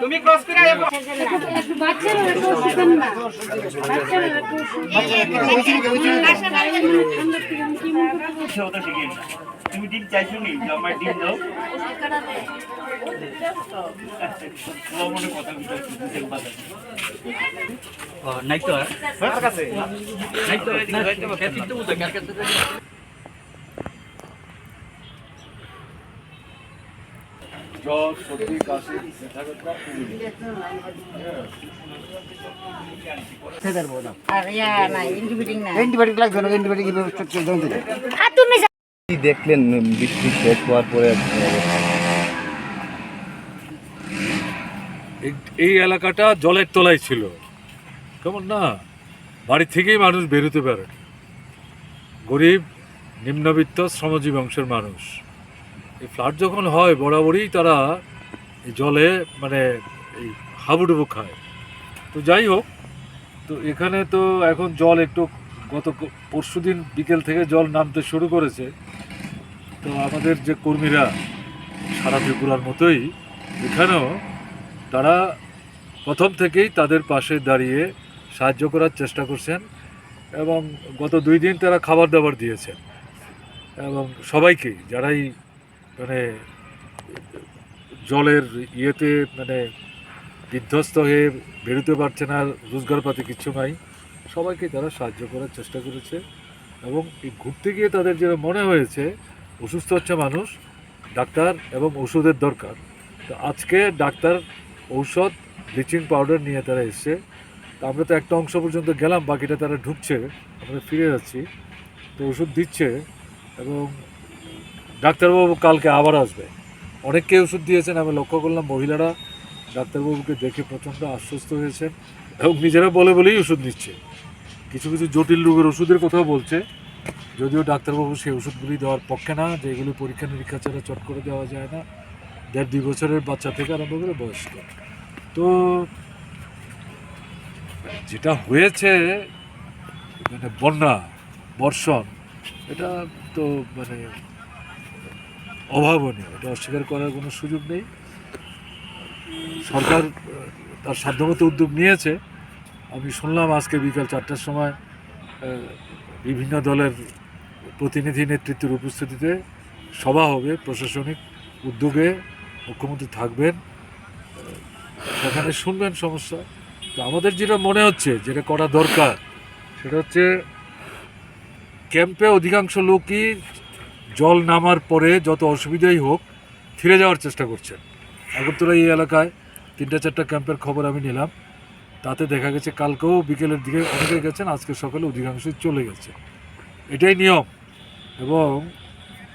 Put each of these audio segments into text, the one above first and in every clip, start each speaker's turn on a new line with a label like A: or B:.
A: তুমি ক্রস করে
B: একটু বাচ্চারা একটু ওষুধ না বাচ্চারা একটু
C: শিখিয়ে না। তুমি ডিম চাইছো নি? যে আমার ডিম দাও। ও কথা বুঝতে বুঝতে পারে ও নাই তো
A: কার কাছে?
C: নাই তো এদিকে খেতে তো বুঝতে কার কাছে
D: জ্বর সর্দি কাশি
E: আর ইয়া নাই ইন্ডিভিডিং না।
A: অ্যান্টিবায়োটিক লাগবে না অ্যান্টিবায়োটিক জমতে যায়
F: কি দেখলেন বৃষ্টি শেষ হওয়ার পরে?
D: এই- এলাকাটা জলের তলায় ছিল। কেমন না? বাড়ি থেকেই মানুষ বেরোতে পারে। গরিব, নিম্নবিত্ত, শ্রমজীবী অংশের মানুষ। এই ফ্লাড যখন হয়, বরাবরই তারা এই জলে মানে এই হাবুডুবু খায়। তো যাই হোক, তো এখানে তো এখন জল একটু গত পরশু দিন বিকেল থেকে জল নামতে শুরু করেছে। তো আমাদের যে কর্মীরা সারা ত্রিপুরার মতোই, এখানেও তারা প্রথম থেকেই তাদের পাশে দাঁড়িয়ে সাহায্য করার চেষ্টা করছেন এবং গত দুই দিন তারা খাবার দাবার দিয়েছেন এবং সবাইকেই যারাই মানে জলের ইয়েতে মানে বিধ্বস্ত হয়ে বেরোতে পারছে না রোজগারপাতি কিছু নাই, সবাইকে তারা সাহায্য করার চেষ্টা করেছে এবং এই ঘুরতে গিয়ে তাদের যেটা মনে হয়েছে অসুস্থ হচ্ছে মানুষ, ডাক্তার এবং ওষুধের দরকার। তো আজকে ডাক্তার ঔষধ ব্লিচিং পাউডার নিয়ে তারা এসছে। তো আমরা তো একটা অংশ পর্যন্ত গেলাম, বাকিটা তারা ঢুকছে, আমরা ফিরে যাচ্ছি। তো ওষুধ দিচ্ছে এবং ডাক্তারবাবু কালকে আবার আসবে। অনেককে ওষুধ দিয়েছেন, আমি লক্ষ্য করলাম মহিলারা। ডাক্তারবাবুকে দেখে প্রচণ্ড আশ্বস্ত হয়েছেন এবং নিজেরা বলে বলেই ওষুধ নিচ্ছে। কিছু কিছু জটিল রোগের ওষুধের কথাও বলছে। যদিও ডাক্তারবাবু সেই ওষুধগুলি দেওয়ার পক্ষে না যে এগুলি পরীক্ষা নিরীক্ষা ছাড়া চট করে দেওয়া যায় না, দেড় দুই বছরের বাচ্চা থেকে আরম্ভ করে বয়স্ক। তো যেটা হয়েছে মানে বন্যা, বর্ষণ, এটা তো মানে অভাবনীয়, এটা অস্বীকার করার কোনো সুযোগ নেই। সরকার তার সাধ্যমতো উদ্যোগ নিয়েছে। আমি শুনলাম আজকে বিকাল চারটার সময় বিভিন্ন দলের প্রতিনিধি নেতৃত্বের উপস্থিতিতে সভা হবে, প্রশাসনিক উদ্যোগে মুখ্যমন্ত্রী থাকবেন। সেখানে শুনবেন সমস্যা। তো আমাদের যেটা মনে হচ্ছে, যেটা করা দরকার, সেটা হচ্ছে ক্যাম্পে অধিকাংশ লোকই জল নামার পরে যত অসুবিধাই হোক, ফিরে যাওয়ার চেষ্টা করছেন। আগরতলা এই এলাকায় তিনটা চারটা ক্যাম্পের খবর আমি নিলাম। তাতে দেখা গেছে কালকেও বিকেলের দিকে অনেকে গেছেন, আজকে সকালে অধিকাংশই চলে গেছে। এটাই নিয়ম। এবং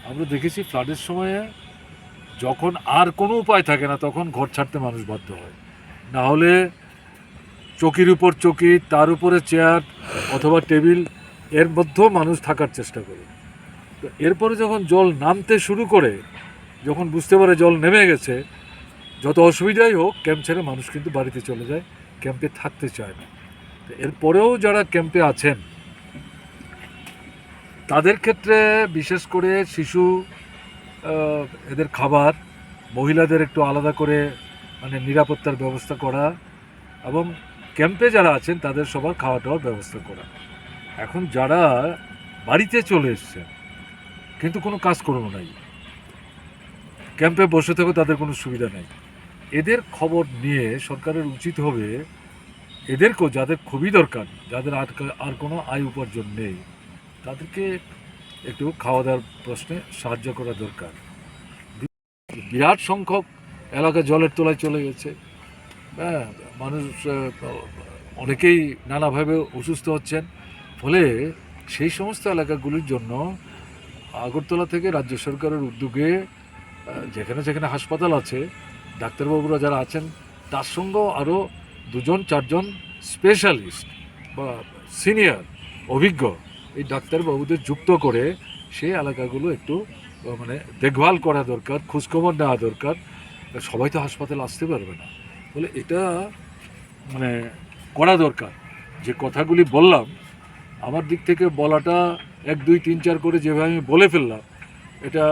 D: আমরা দেখেছি ফ্লাডের সময়ে যখন আর কোনো উপায় থাকে না, তখন ঘর ছাড়তে মানুষ বাধ্য হয়। না হলে চকির উপর চকি, তার উপরে চেয়ার অথবা টেবিল, এর মধ্যেও মানুষ থাকার চেষ্টা করে। তো এরপরে যখন জল নামতে শুরু করে, যখন বুঝতে পারে জল নেমে গেছে, যত অসুবিধাই হোক, ক্যাম্প ছেড়ে মানুষ কিন্তু বাড়িতে চলে যায়। ক্যাম্পে থাকতে চায় না। তো এরপরেও যারা ক্যাম্পে আছেন, তাদের ক্ষেত্রে বিশেষ করে শিশু এদের খাবার, মহিলাদের একটু আলাদা করে মানে নিরাপত্তার ব্যবস্থা করা এবং ক্যাম্পে যারা আছেন, তাদের সবার খাওয়া দাওয়ার ব্যবস্থা করা। এখন যারা বাড়িতে চলে এসছেন, কিন্তু কোনো কাজকর্ম নাই, ক্যাম্পে বসে থেকেও তাদের কোনো সুবিধা নেই। এদের খবর নিয়ে সরকারের উচিত হবে এদেরকেও যাদের খুবই দরকার, যাদের আর আর কোনো আয় উপার্জন নেই, তাদেরকে একটু খাওয়া দাওয়ার প্রশ্নে সাহায্য করা দরকার। বিরাট সংখ্যক এলাকা জলের তলায় চলে গেছে। হ্যাঁ মানুষ অনেকেই নানাভাবে অসুস্থ হচ্ছেন। ফলে সেই সমস্ত এলাকাগুলির জন্য আগরতলা থেকে রাজ্য সরকারের উদ্যোগে যেখানে যেখানে হাসপাতাল আছে ডাক্তারবাবুরা যারা আছেন, তার সঙ্গেও আরও দুজন, চারজন স্পেশালিস্ট বা সিনিয়র অভিজ্ঞ এই ডাক্তারবাবুদের যুক্ত করে সেই এলাকাগুলো একটু মানে দেখভাল করা দরকার, খোঁজখবর নেওয়া দরকার। সবাই তো হাসপাতালে আসতে পারবে না। বলে এটা মানে করা দরকার। যে কথাগুলি বললাম, আমার দিক থেকে বলাটা এক, দুই, তিন, চার করে যেভাবে আমি বলে ফেললাম, এটা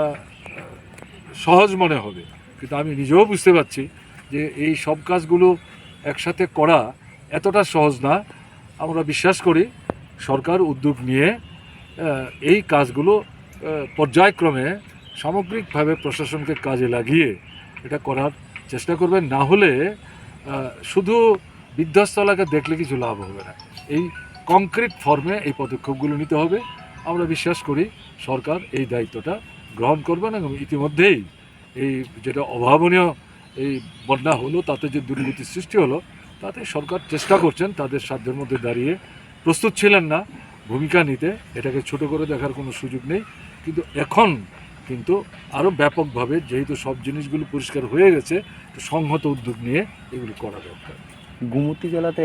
D: সহজ মনে হবে। কিন্তু আমি নিজেও বুঝতে পারছি যে এই সব কাজগুলো একসাথে করা এতটা সহজ না। আমরা বিশ্বাস করি সরকার উদ্যোগ নিয়ে এই কাজগুলো পর্যায়ক্রমে সামগ্রিকভাবে প্রশাসনকে কাজে লাগিয়ে এটা করার চেষ্টা করবেন। না হলে শুধু বিধ্বস্ত এলাকা দেখলে কিছু লাভ হবে না। এই কংক্রিট ফর্মে এই পদক্ষেপগুলো নিতে হবে। আমরা বিশ্বাস করি সরকার এই দায়িত্বটা গ্রহণ করবেন এবং ইতিমধ্যেই এই যেটা অভাবনীয় এই বন্যা হলো, তাতে যে দুর্নীতির সৃষ্টি হলো, তাতে সরকার চেষ্টা করছেন তাদের সাধ্যের মধ্যে দাঁড়িয়ে। প্রস্তুত ছিলেন না, ভূমিকা নিতে, এটাকে ছোট করে দেখার কোনো সুযোগ নেই। কিন্তু এখন কিন্তু আরও ব্যাপকভাবে, যেহেতু সব জিনিসগুলো পরিষ্কার হয়ে গেছে সংহত উদ্যোগ নিয়ে এগুলো করা দরকার।
F: গুমতি জেলাতে